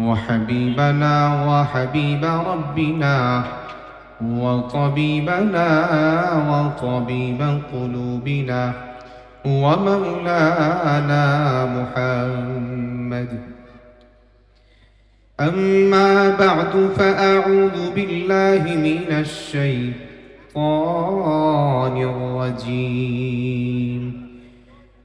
وحبيبنا وحبيب ربنا وطبيبنا وطبيب قلوبنا ومولانا محمد. أما بعد فأعوذ بالله من الشيطان الرجيم.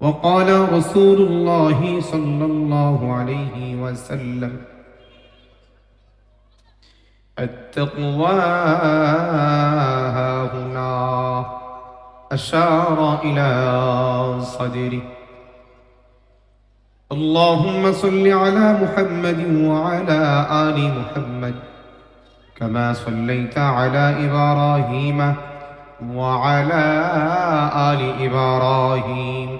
وقال رسول الله صلى الله عليه وسلم التقوى هنا أشار إلى صدره اللهم صل على محمد وعلى آل محمد كما صليت على إبراهيم وعلى آل إبراهيم.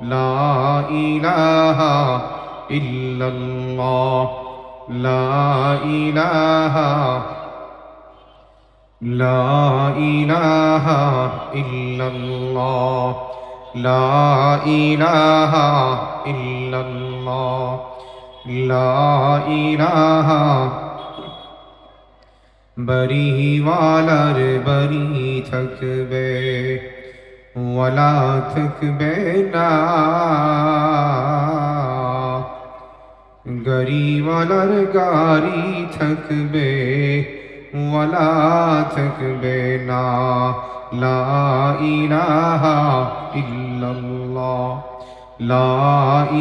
لا إله إلا الله لا إله لا إله إلا الله لا إله إلا الله لا إله بری والر بری تھکبے থাকবে না গরিওয়ালার গাড়ি থাকবে ওয়ালা থাকবে না লা ইলাহা ইল্লাল্লাহ লা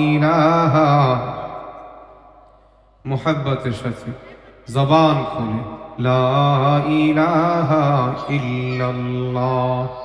ইলাহা মোহাব্বতের সাথে জবান খুলে লা ইলাহা ইল্লাল্লাহ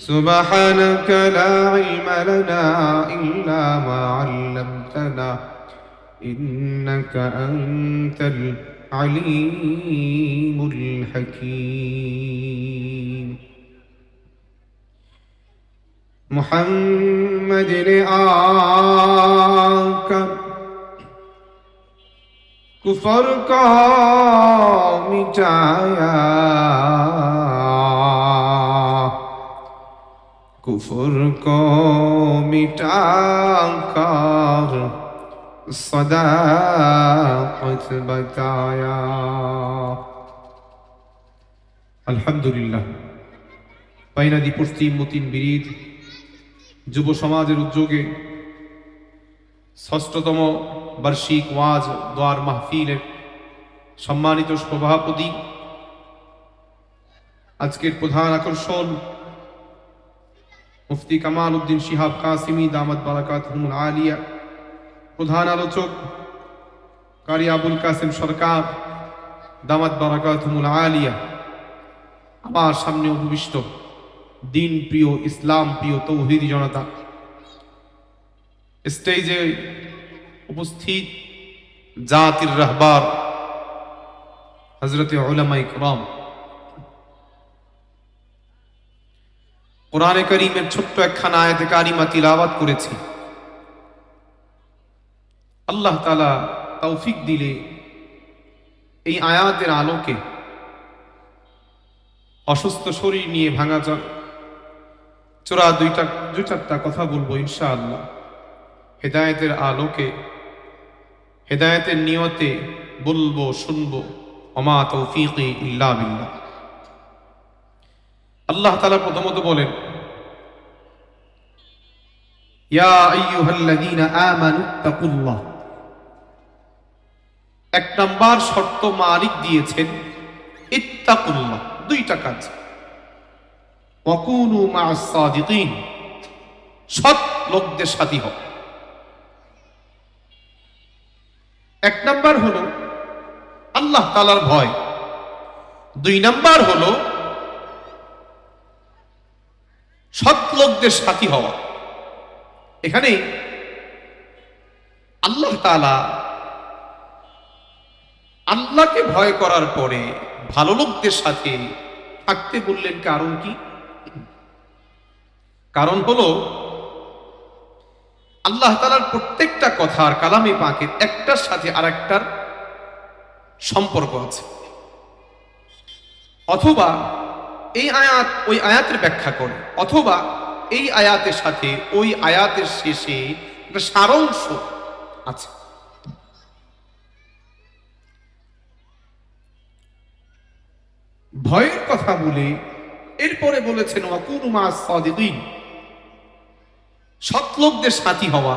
سبحانك لا علم لنا إلا ما علمتنا إنك أنت العليم الحكيم. محمد رعاك كفر کا কুফুর কো সদা আলহামদুলিল্লাহ বতায়া। আলহামদুলিল্লাহ। পাইনাদি পশ্চিম মতিন বিরিদ যুব সমাজের উদ্যোগে ষষ্ঠতম বার্ষিক ওয়াজ দোয়ার মাহফিলের সম্মানিত সভাপতি, আজকের প্রধান আকর্ষণ মুফতি কামাল উদ্দিন শিহাব কাসিমি, দামাত বারাকাত আলিয়া, প্রধান আলোচক কারি আবুল কাসিম সরকার, দামাত বারাকাত হুমুল আলিয়া। আমার সামনে উপবিষ্ট দিন প্রিয় ইসলাম, প্রিয় তৌহিদি জনতা, স্টেজে উপস্থিত জাতির রাহবার হজরত ওলামা ইকরাম কোরআনে করিমের ছোট্ট একখানা আয়াতে কারিমা তিলাওয়াত করেছি। আল্লাহ তালা তৌফিক দিলে এই আয়াতের আলোকে অসুস্থ শরীর নিয়ে ভাঙা চ- চোরা দুইটা, দুই চারটা কথা বলব ইনশাআল্লাহ। হেদায়েতের আলোকে, হেদায়েতের নিয়তে বলব, শুনব অমা তৌফিক ইল্লা বিল্লাহ। আল্লাহ তাআলা প্রথমত বলেন এক নাম্বার শর্ত মালিক দিয়েছেন, ইত্তাকুল্লাহ। দুইটা কাজ। মা'আস সাদিকিন। সৎ লোকদের সাথী হোক এক নাম্বার হলো, আল্লাহ তালার ভয়। দুই নাম্বার হলো সৎ লোকদের সাথী হওয়া। এখানে আল্লাহ তালা আল্লাহকে ভয় করার পরে ভালো লোকদের সাথে থাকতে বললেন কারণ কি? কারণ হলো, আল্লাহ তালার প্রত্যেকটা কথার কালামে পাকের একটার সাথে আরেকটার সম্পর্ক আছে। অথবা এই আয়াত ওই আয়াতের ব্যাখ্যা করে, অথবা এই আয়াতের সাথে ওই আয়াতের শেষে একটা সারাংশ আছে। ভয়ের কথা বলে এরপরে বলেছেন অকুরুমা সদিদিন। সৎ লোকদের সাথী হওয়া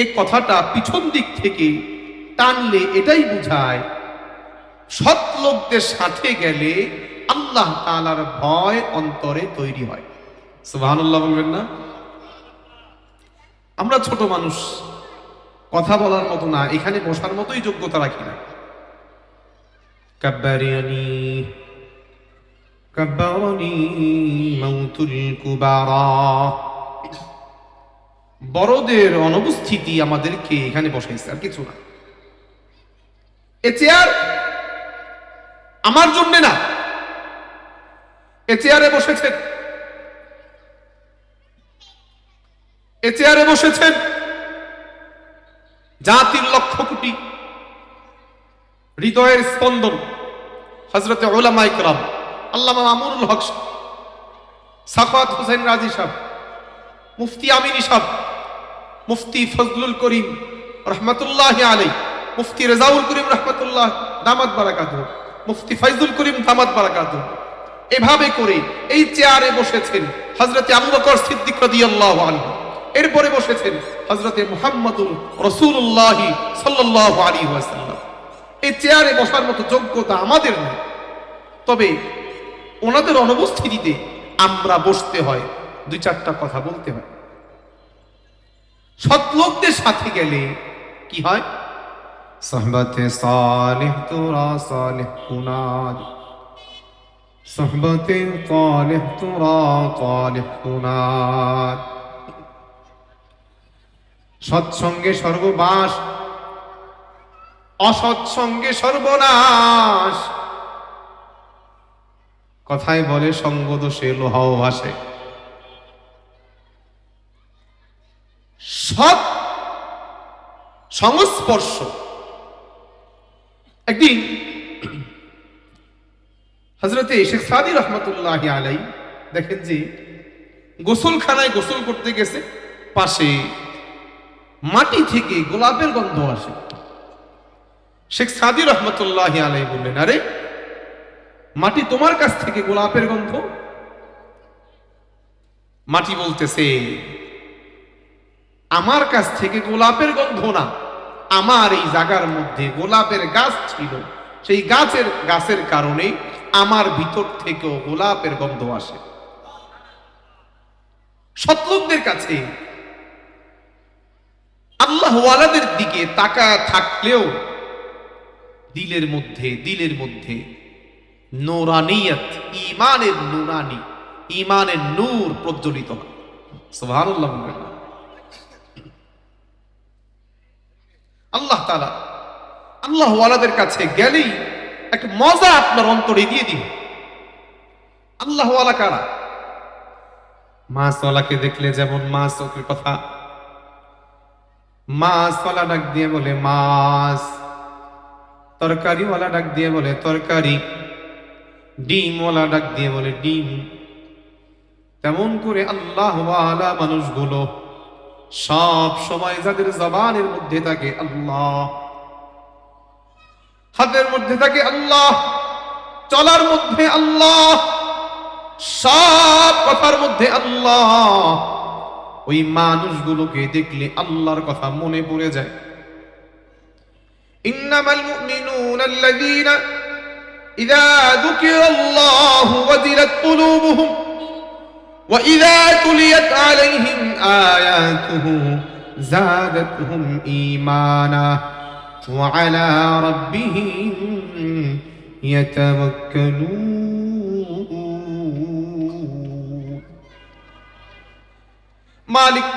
এই কথাটা পিছন দিক থেকে টানলে এটাই বোঝায়, সৎ লোকদের সাথে গেলে আল্লাহ তাআলার ভয় অন্তরে তৈরি হয়। সুবহানাল্লাহ বলবেন না? আমরা ছোট মানুষ, কথা বলার মতো না, এখানে বসার মতোই যোগ্যতা রাখি না। কাব্বারিয়ানি বড়দের অনুপস্থিতি আমাদেরকে এখানে বসাইছে, আর কিছু না। এ চেয়ার আমার জন্য না। এ বসেছেন। এ বসেছেন। জাতির লক্ষ কোটি হৃদয়ের স্পন্দন হজরতে ওলামা ইকরাম, আল্লামা মামুনুল হক সাখাওয়াত হোসেন রাজি সাহেব, মুফতি আমিনী সাহেব, মুফতি ফজলুল করিম রহমতুল্লাহ আলাই মুফতি রেজাউল করিম রহমতুল্লাহ, দামাত বারাকাত মুফতি ফাইজুল করিম দামাত বারাকাত এভাবে করে এই চেয়ারে বসেছেন হজরতে আবু বকর সিদ্দিক রাদিয়াল্লাহু এরপরে বসেছেন হজরতে মুহাম্মদুল রসুল্লাহ সাল্লাহ আলী ওয়াসাল্লাম। এই চেয়ারে বসার মতো যোগ্যতা আমাদের নেই। তবে ওনাদের অনুপস্থিতিতে আমরা বসতে হয়, দুই চারটা কথা বলতে হয়। সৎ লোকদের সাথে গেলে কি হয়? সহবতে সালেহ তোরা সালেহ কুনাদ। সহবতে সালেহ তোরা সালেহ কুনাদ সৎসঙ্গে সর্ববাস অসৎসঙ্গে সর্বনাশ। কথায় বলে সঙ্গ দোষে লোহাও ভাসে। সৎ সংস্পর্শ, একদিন হজরতে শেখ সাদি রহমতুল্লাহ আলাই দেখেন যে গোসলখানায় গোসল করতে গেছে, পাশে মাটি থেকে গোলাপের গন্ধ আসে। শেখ সাদি রহমতুল্লাহ আলাই বললেন, আরে, মাটি তোমার কাছ থেকে গোলাপের গন্ধ? মাটি বলতেছে, আমার কাছ থেকে গোলাপের গন্ধ না, আমার এই জায়গার মধ্যে গোলাপের গাছ ছিল। সেই গাছের গাছের কারণে আমার ভিতর থেকেও গোলাপের গন্ধ আসে। সৎলোকদের কাছে আল্লাহ ওয়ালাদের দিকে তাকা থাকলেও দিলের মধ্যে দিলের মধ্যে নোরানিয়ত ইমানের নুরানি ইমানের নূর প্রজ্বলিত হয়। আল্লাহ তালা আল্লাহ ওয়ালাদের কাছে গেলেই একটা মজা আপনার অন্তরে দিয়ে দিন। আল্লাহ কারা? মাছওয়ালাকে দেখলে যেমন মাছ ওকে কথা। মাছওয়ালা ডাক দিয়ে বলে, মাছ। তরকারিওয়ালা ডাক দিয়ে বলে, তরকারি। ডিমওয়ালা ডাক দিয়ে বলে, ডিম। তেমন করে আল্লাহ মানুষগুলো সব সময় যাদের জবানের মধ্যে থাকে, আল্লাহ হাতের মধ্যে থাকে আল্লাহ চলার মধ্যে আল্লাহ সব কথার মধ্যে আল্লাহ ওই মানুষগুলোকে দেখলে আল্লাহর কথা মনে পড়ে যায় ইন্নামাল মুমিনুনা আল্লাযীনা ইযা যুকিরাল্লাহু ওয়াজিলাত কুলুবুহুম وإذا تليت عليهم آياته زادتهم إيمانا وعلى ربهم يتوكلون মালিক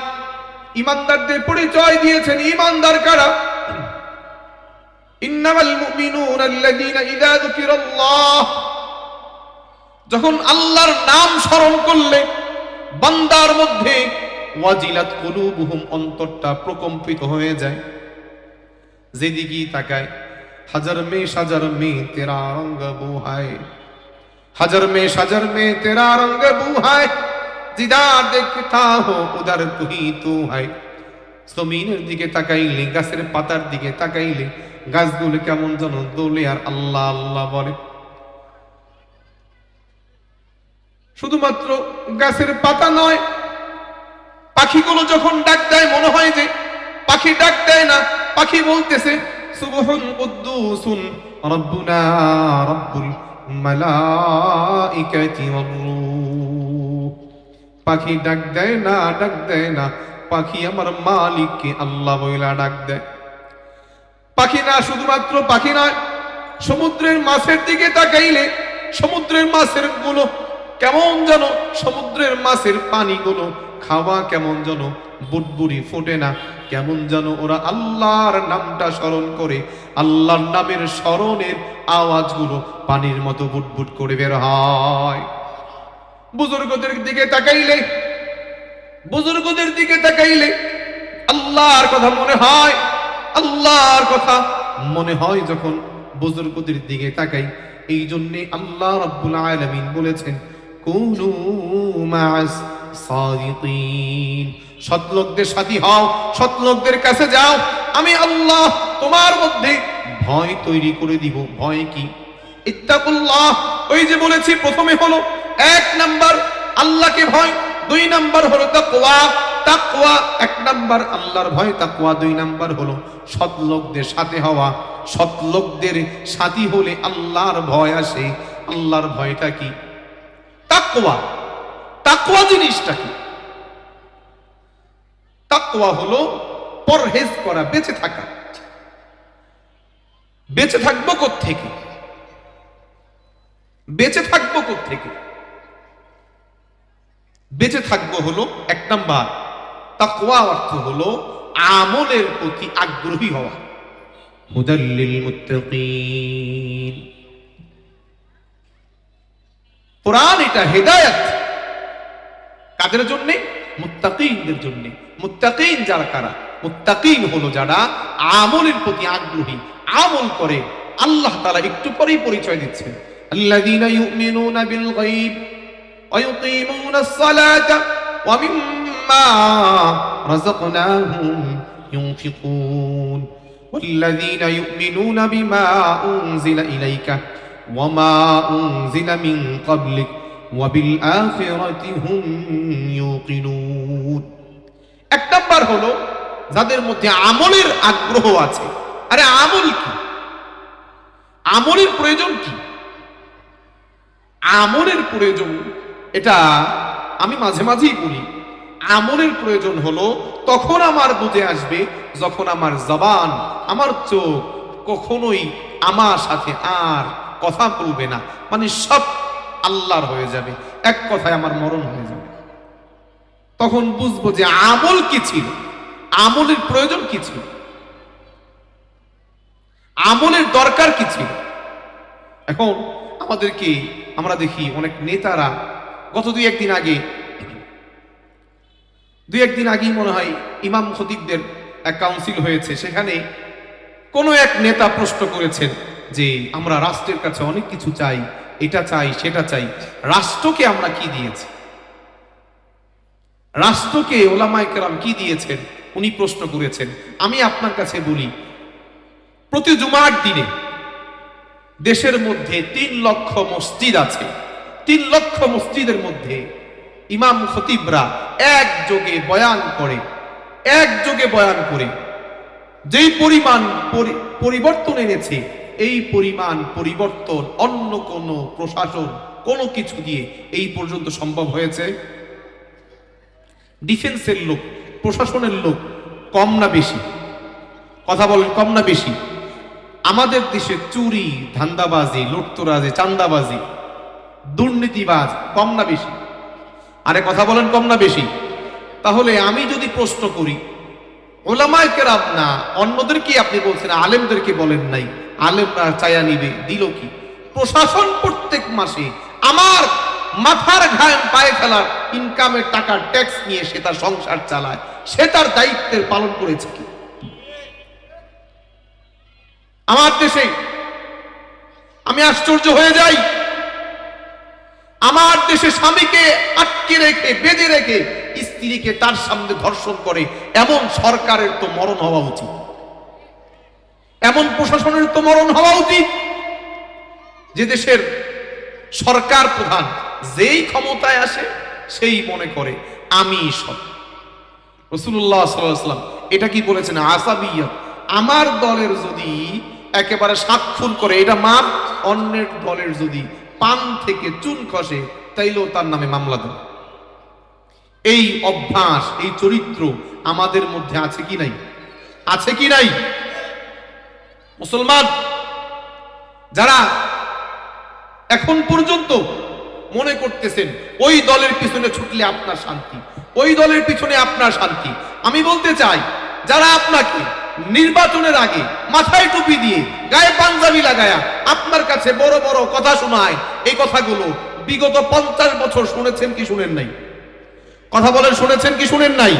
ইমানদারদের পরিচয় দিয়েছেন ইমানদার কারা ইন্নামাল মুমিনুনা আল্লাযীনা ইযা যুকিরাল্লাহ যখন আল্লাহর নাম স্মরণ করলে বান্দার মধ্যে ওয়াজিলাত কুলুবুহুম অন্তরটা প্রকম্পিত হয়ে যায় যেদিকে তাকায়, হাজার মে সাজার মে তেরা রঙ্গ বুহায়। হাজার মে সাজার মে তেরা রঙ্গ বুহায়, জিদার দেখতা হো উদার তুহি তু হায়। জমিনের দিকে তাকাইলে, গাছের পাতার দিকে তাকাইলে, গাছগুলো কেমন যেন দোলে আর আল্লাহ আল্লাহ বলে। শুধুমাত্র গাছের পাতা নয়, পাখিগুলো যখন ডাক দেয়, মনে হয় যে পাখি ডাক দেয় না, পাখি বলতেছে, সুবহুন কুদ্দুসুন, রব্বুনা রব্বুল মালাইকাতি পাখি ডাক দেয় না, ডাক দেয় না, পাখি আমার মালিককে আল্লাহ বইলা ডাক দেয়। পাখি না, শুধুমাত্র পাখি নয় সমুদ্রের মাছের দিকে তাকাইলে সমুদ্রের মাছেরগুলো কেমন যেন, সমুদ্রের মাছের পানিগুলো খাওয়া কেমন যেন বুটবুড়ি ফোটে না। কেমন যেন ওরা আল্লাহর নামটা স্মরণ করে, আল্লাহর নামের স্মরণের আওয়াজগুলো পানির মতো বুটবুট করে বের হয়। বুজুর্গদের দিকে তাকাইলে, বুজুর্গদের দিকে তাকাইলে আল্লাহর কথা মনে হয়, আল্লাহর কথা মনে হয় যখন বুজুর্গদের দিকে তাকাই এই জন্যে আল্লাহ রাব্বুল আলামিন বলেছেন, কুনু মা'আস সাদিকিন সৎ সাথী হও কাছে যাও। আমি আল্লাহ তোমার মধ্যে ভয় তৈরি করে দিব। ভয় কি? ইত্তাকুল্লাহ। ওই যে বলেছি, প্রথমে হলো এক নাম্বার আল্লাহকে ভয়, দুই নাম্বার হলো তাকওয়া। এক নাম্বার আল্লাহর ভয়, তাকওয়া দুই নাম্বার হলো সৎ লোকদের সাথে হওয়া। সৎ লোকদের সাথী হলে আল্লাহর ভয় আসে। আল্লাহর ভয়টা কি? তাকওয়া। তাকওয়া জিনিসটা কি? তাকওয়া হলো পরহেজ করা, বেঁচে থাকা। বেঁচে থাকব থেকে বেঁচে থাকব থেকে বেঁচে থাকব হলো এক নাম্বার, তাকওয়া অর্থ হলো আমলের প্রতি আগ্রহী হওয়া। হুদাল্লিল মুত্তাকিন। এটা হেদায়েত। কাদের জন্য মুত্তাকিনদের জন্য মুত্তাকিন যারা কারা মুত্তাকিন হলো যারা আমলের প্রতি আগ্রহী আমল করে আল্লাহ তাআলা একটু পরেই পরিচয় দিচ্ছেন আল্লাযীনা ইউমিনুনা বিল গায়ব ওয়া ইউকিমুনাস সালাতা ওয়া মিম্মা রাযাকনাহুম ينفقون والذين يؤمنون بما أنزل إليك وما أنزل من قبلك وبالآخرة هم يوقنون এক নাম্বার হলো, যাদের মধ্যে আমলের আগ্রহ আছে। আরে আমল কি? আমলের প্রয়োজন কি? আমলের প্রয়োজন, এটা আমি মাঝে মাঝেই বলি, আমলের প্রয়োজন হলো, তখন আমার বুঝে আসবে যখন আমার জবান, আমার চোখ কখনোই আমার সাথে আর কথা বলবে না। মানে সব আল্লাহর হয়ে যাবে। এক কথায় আমার মরণ হয়ে যাবে। তখন বুঝব যে আমল কি ছিল? আমলের প্রয়োজন কি ছিল? আমলের দরকার কি ছিল? এখন আমাদেরকে, আমরা দেখি অনেক নেতারা গত দুই একদিন আগে, দুই একদিন আগেই মনে হয় ইমাম খতিবদের এক কাউন্সিল হয়েছে। সেখানে কোনো এক নেতা প্রশ্ন করেছেন যে, আমরা রাষ্ট্রের কাছে অনেক কিছু চাই এটা চাই, সেটা চাই। রাষ্ট্রকে আমরা কি দিয়েছি? রাষ্ট্রকে ওলামায় কেরাম কি দিয়েছেন? উনি প্রশ্ন করেছেন। আমি আপনার কাছে বলি, প্রতি জুমার দিনে দেশের মধ্যে তিন লক্ষ মসজিদ আছে। তিন লক্ষ মসজিদের মধ্যে ইমাম খতিবরা একযোগে বয়ান করে, একযোগে বয়ান করে। যেই পরিমাণ পরিবর্তন এনেছে এই পরিমাণ পরিবর্তন অন্য কোন প্রশাসন, কোনো কিছু দিয়ে এই পর্যন্ত সম্ভব হয়েছে? ডিফেন্সের লোক, প্রশাসনের লোক কম না বেশি? কথা বলেন, কম না বেশি? আমাদের দেশে চুরি, ধান্দাবাজি, লুটতরাজি, চান্দাবাজি, দুর্নীতিবাজ কম না বেশি? আরে কথা বলেন, কম না বেশি? তাহলে আমি যদি প্রশ্ন করি, ওলামায় কেরাম না অন্যদেরকে আপনি বলছেন আলেমদেরকে বলেন নাই? আলেমরা চায়া নিবে। দিল কি? প্রশাসন প্রত্যেক মাসে আমার মাথার ঘাম পায়ে ফেলার ইনকামের টাকার ট্যাক্স নিয়ে সে তার সংসার চালায়। সে তার দায়িত্বের পালন করেছে কি? আমার দেশে আমি আশ্চর্য হয়ে যাই। আমার দেশে স্বামীকে আটকে রেখে, বেঁধে রেখে স্ত্রীকে তার সামনে ধর্ষণ করে, এমন সরকারের তো মরণ হওয়া উচিত। এমন প্রশাসনের তো মরণ হওয়া উচিত যে দেশের সরকার প্রধান যেই ক্ষমতায় আসে সেই মনে করে, আমি সব রসুল্লাহ সাল্লাম এটা কি বলেছেন? আসাবিয়া আমার দলের যদি একেবারে সাক্ষুন করে, এটা মাপ, অন্যের দলের যদি পান থেকে চুন খসে, তাইলেও তার নামে মামলা দেন। এই অভ্যাস, এই চরিত্র আমাদের মধ্যে আছে কি নাই? আছে কি নাই? মুসলমান, যারা এখন পর্যন্ত মনে করতেছেন, ওই দলের পিছনে ছুটলে আপনার শান্তি, ওই দলের পিছনে আপনার শান্তি। আমি বলতে চাই, যারা আপনাকে নির্বাচনের আগে মাথায় টুপি দিয়ে গায়ে পাঞ্জাবি লাগায়া আপনার কাছে বড় বড় কথা শোনায়, এই কথাগুলো বিগত পঞ্চাশ বছর শুনেছেন কি শুনেন নাই? কথা বলেন, শুনেছেন কি শুনেন নাই?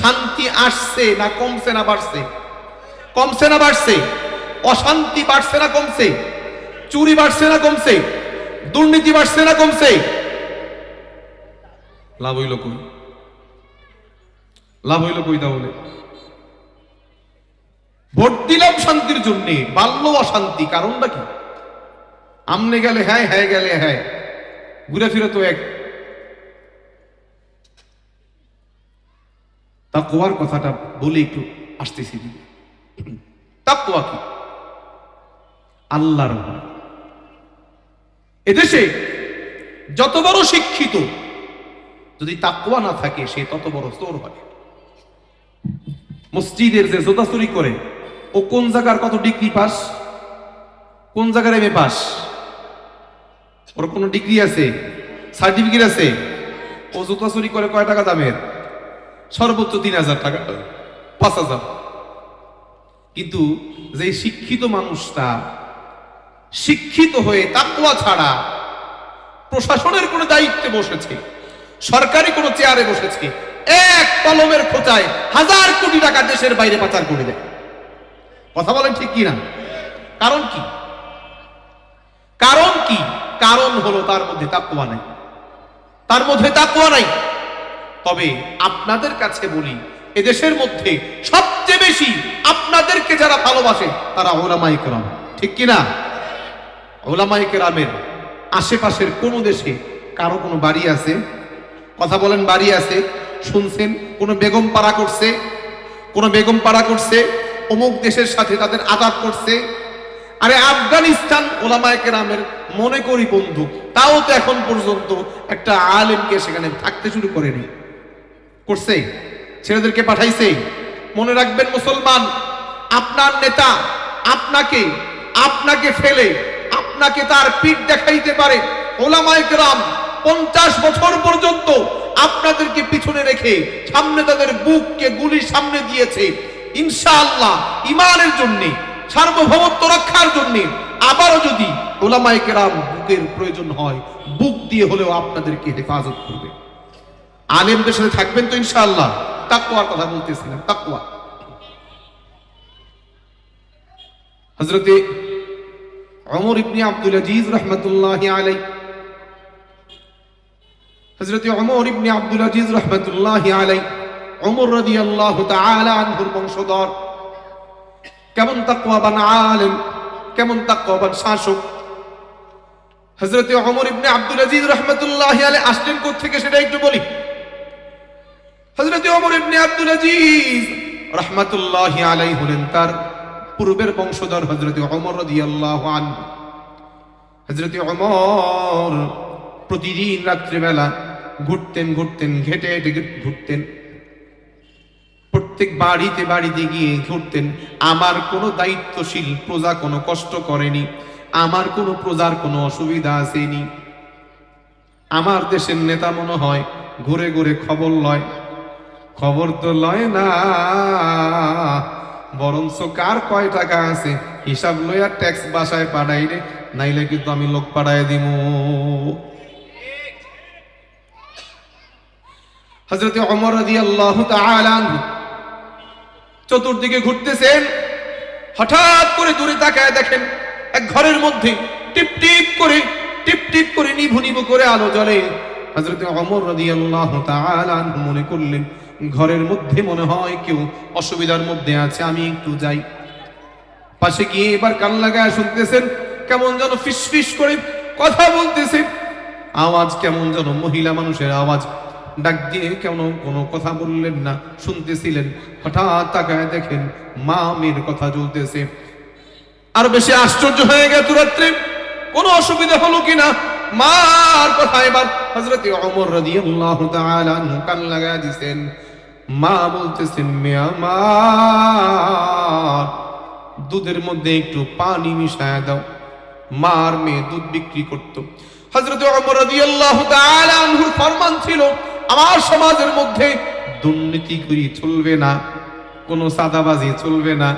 শান্তি আসছে না কমছে না বাড়ছে? কমছে না বাড়ছে? অশান্তি বাড়ছে না কমছে, চুরি বাড়ছে না কমছে, দুর্নীতি বাড়ছে না কমছে। লাভ হইল কই? লাভ হইল কই তাহলে? ভোট দিলাম শান্তির জন্য বাল্য অশান্তি, কারণটা কি? আমনে গেলে হ্যাঁ হ্যাঁ গেলে হ্যাঁ ঘুরে ফিরে তো এক। তাকওয়ার কথাটা বলে একটু আসতেছি। তাকওয়া কি? আল্লাহর। এদেশে যত বড় শিক্ষিত, যদি তাকওয়া না থাকে, সে তত বড় চোর হয়। মসজিদের যে জোতা চুরি করে, ও কোন জায়গার কত ডিগ্রি পাস? কোন জায়গার এম এ পাস? ওর কোনো ডিগ্রি আছে? সার্টিফিকেট আছে? ও জুতা চুরি করে কয় টাকা দামের? সর্বোচ্চ তিন হাজার টাকা। পাঁচ হাজার। কিন্তু যে শিক্ষিত মানুষটা শিক্ষিত হয়ে তাকুয়া ছাড়া প্রশাসনের কোনো দায়িত্বে বসেছে, সরকারি কোনো চেয়ারে বসেছে, এক কলমের খোঁচায় হাজার কোটি টাকা দেশের বাইরে পাচার করে দেয়। কথা বলেন ঠিক কি না কারণ কি? কারণ কি? কারণ হলো তার মধ্যে তাকুয়া নাই। তার মধ্যে তাকুয়া নাই। তবে আপনাদের কাছে বলি, এদেশের মধ্যে সবচেয়ে বেশি আপনাদেরকে যারা ভালোবাসে, তারা ওলামাই কেরাম। ঠিক কিনা? ওলামাই কেরামের আশেপাশের কোন দেশে কারও কোনো বাড়ি আছে? কথা বলেন বাড়ি আছে, শুনছেন, কোনো বেগম পাড়া করছে, কোনো বেগম পাড়া করছে, অমুক দেশের সাথে তাদের আঘাত করছে? আরে আফগানিস্তান ওলামায় কেরামের মনে করি বন্ধু, তাও তো এখন পর্যন্ত একটা আলেমকে সেখানে থাকতে শুরু করেনি। করছে? ছেলেদেরকে পাঠাইছে? মনে রাখবেন মুসলমান, আপনার নেতা আপনাকে আপনাকে ফেলে আপনাকে তার পিঠ দেখাইতে পারে। ওলামায় কেরাম পঞ্চাশ বছর পর্যন্ত আপনাদেরকে পিছনে রেখে সামনে তাদের বুককে গুলির সামনে দিয়েছে। ইনশাআল্লাহ ইমানের জন্য, সার্বভৌমত্ব রক্ষার জন্য আবারও যদি ওলামাই কেরাম বুকের প্রয়োজন হয়, বুক দিয়ে হলেও আপনাদেরকে হেফাজত করবে। আলেমদের সাথে থাকবেন তো ইনশাআল্লাহ। তাকুয়ার কথা বলতেছিলাম তাকুয়া হজরতে অমর ইবনে আব্দুল আজিজ রহমতুল্লাহ আলাই হজরতে অমর ইবনে আব্দুল আজিজ রহমতুল্লাহ আলাই অমর রাদিয়াল্লাহু তাআলা আনহুর বংশধর। কেমন তাকওয়াবান আলেম, কেমন তাকওয়াবান শাসক। হজরতে অমর ইবনে আব্দুল আজিজ রহমতুল্লাহ আলাই আসলেন থেকে সেটা একটু বলি। হজরতে অমর ইবনে আব্দুল আজিজ রহমতুল্লাহ আলাই হলেন তার পূর্বের বংশধর হজরতে অমর আনহু। হজরতে অমর প্রতিদিন রাত্রিবেলা ঘুরতেন ঘুরতেন, ঘেটে হেঁটে ঘুরতেন। প্রত্যেক বাড়িতে বাড়িতে গিয়ে ঘুরতেন। আমার কোনো দায়িত্বশীল প্রজা কোনো কষ্ট করেনি। আমার কোনো প্রজার কোনো অসুবিধা আসেনি। আমার দেশের নেতা মনে হয় ঘুরে ঘুরে খবর লয়। খবর তো লয় না। বরঞ্চ কার কয় টাকা আছে? হিসাব লইয়া ট্যাক্স বাসায় পাঠাই রে, নাইলে কিন্তু আমি লোক পাঠাই দিব হজরত অমর রাজি আল্লাহ চতুর্দিকে ঘুরতেছেন, হঠাৎ করে দূরে তাকায় দেখেন এক ঘরের মধ্যে টিপ টিপ করে, টিপ টিপ করে নিভু নিভু করে আলো জ্বলে। হজরত অমর রাজি আল্লাহ মনে করলেন ঘরের মধ্যে মনে হয় কেউ অসুবিধার মধ্যে আছে, আমি একটু যাই। পাশে গিয়ে এবার কান লাগায় শুনতেছেন, কেমন যেন ফিস ফিস করে কথা বলতেছে আওয়াজ কেমন যেন মহিলা মানুষের আওয়াজ। ডাক দিয়ে কেন কোনো কথা বললেন না, শুনতেছিলেন। হঠাৎ তাকায় দেখেন মা মেয়ের কথা চলতেছে। আর বেশি আশ্চর্য হয়ে গেল রাত্রে। কোনো অসুবিধা হলো কিনা? মার কথা এবার হজরত অমর রাদিয়াল্লাহু তাআলা কান লাগায় দিছেন। মা বলতেছেন, মেয়া আমার দুধের মধ্যে একটু পানি মিশায় দাও। মার মেয়ে দুধ বিক্রি করত। হজরত ফরমান ছিল, আমার সমাজের মধ্যে দুর্নীতি করি চলবে না, কোনো সাদাবাজি চলবে না,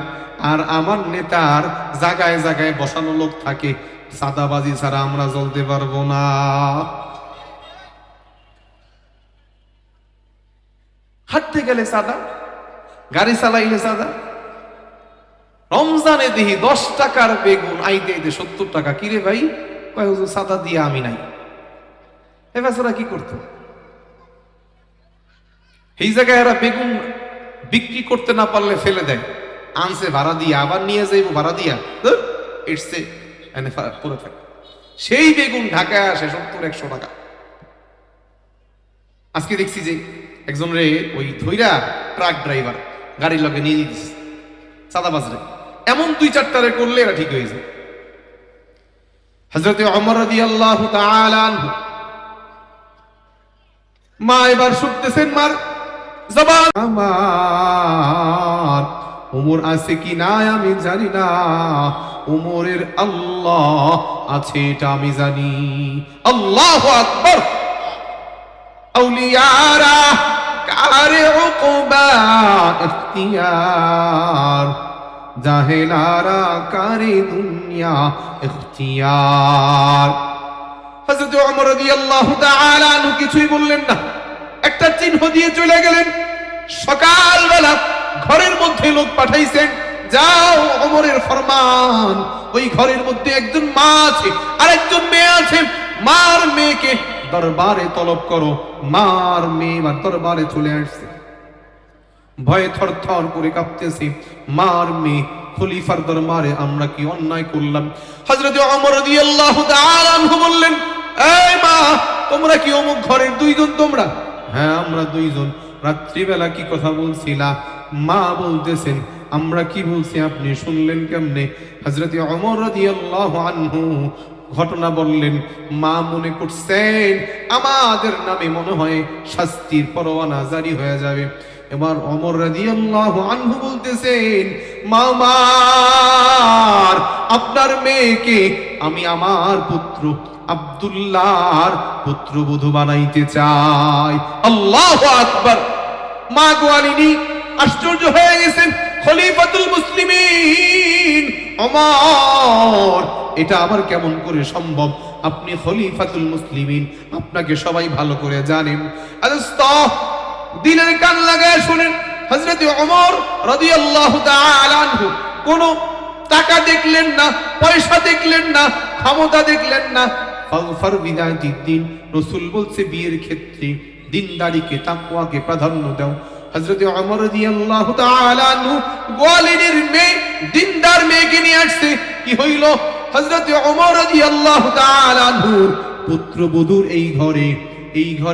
আর আমার নেতার জায়গায় জায়গায় বসানো লোক থাকে সাদাবাজি ছাড়া আমরা চলতে পারব না। হাঁটতে গেলে সাদা, গাড়ি চালাইলে সাদা। রমজানে দেখি দশ টাকার বেগুন আইতে আইতে সত্তর টাকা। কিরে ভাই? কয়, হুজুর, সাদা দিয়ে আমি নাই। এ বেচারা কি করতো? এই জায়গায় এরা বেগুন বিক্রি করতে না পারলে ফেলে দেয়। আনছে, ভাড়া দিয়ে, আবার নিয়ে যাইব, ভাড়া দিয়া। ইটসে পরে থাকে সেই বেগুন ঢাকায় আসে সত্তর, একশো টাকা। আজকে দেখছি যে একজন রে ওই ধৈরা ট্রাক ড্রাইভার, গাড়ির লগে নিয়ে দিতেছে সাদা বাজরে এমন দুই চারটারে করলে এরা ঠিক হয়ে যায়। হজরত অমর রাদি আল্লাহ মা এবার শুনতেছেন, মার জবান। আমার উমর আছে কি না আমি জানি না। উমরের আল্লাহ আছে এটা আমি জানি। আল্লাহ আকবর। আউলিয়ারা কারে উকবা ইখতিয়ার? জাহেলারা কারে দুনিয়া ইখতিয়ার। হযরত ওমর রাদিয়াল্লাহু তাআলা আনহু কিছুই বললেন না। একটা চিহ্ন দিয়ে চলে গেলেন। সকালবেলা ঘরের মধ্যে লোক পাঠাইছেন, যাও অমরের ফরমান। ওই ঘরের মধ্যে একজন মা আছে আর একজন মেয়ে আছে। মার মেয়েকে দরবারে তলব করো, মার মেয়ে বা দরবারে চলে আসছে। ভয়ে থর থর করে কাঁপতেছে, মার মেয়ে, খলিফার দরবারে আমরা কি অন্যায় করলাম? হযরত ওমর রাদিয়াল্লাহু তাআলা বললেন, এই মা, তোমরা কি অমুক ঘরের দুইজন তোমরা? হ্যাঁ আমরা দুইজন। রাত্রিবেলা কি কথা বলছিলা? মা বলতেছেন, আমরা কি বলছি আপনি শুনলেন কেমনে? হজরত অমর রাদিয়াল্লাহু আনহু ঘটনা বললেন, মা মনে করছেন আমাদের নামে মনে হয় শাস্তির পরোয়ানা জারি হয়ে যাবে। এবার অমর রাদিয়াল্লাহু আনহু বলতেছেন মামার আপনার মেয়েকে আমি আমার পুত্র আব্দুল্লাহর পুত্রবধূ বানাইতে চাই। আল্লাহ আকবার। মা গোয়ালিনী আশ্চর্য হয়ে গেছেন খলিফাতুল মুসলিমিন অমর এটা আবার কেমন করে সম্ভব? আপনি খলিফাতুল মুসলিমিন, আপনাকে সবাই ভালো করে জানেন। আল্লাহ দিলের কান লাগায় শুনেন। হযরত ওমর রাদিয়াল্লাহু তাআলা আনহু, কোন টাকা দেখলেন না, পয়সা দেখলেন না, ক্ষমতা দেখলেন না। ফাগফার বিদাতিদ দিন, রাসূল বলছে, বিয়ের ক্ষেত্রে দিনদারিকে, তাকওয়াকে প্রাধান্য দাও। হযরত ওমর রাদিয়াল্লাহু তাআলা আনহু, গোয়ালিনের মেয়ে, দিনদার মেয়েকে নিয়ে আসছে। কি হইল? হযরত অমর পুত্রবধূর এই ঘরে এই ঘরে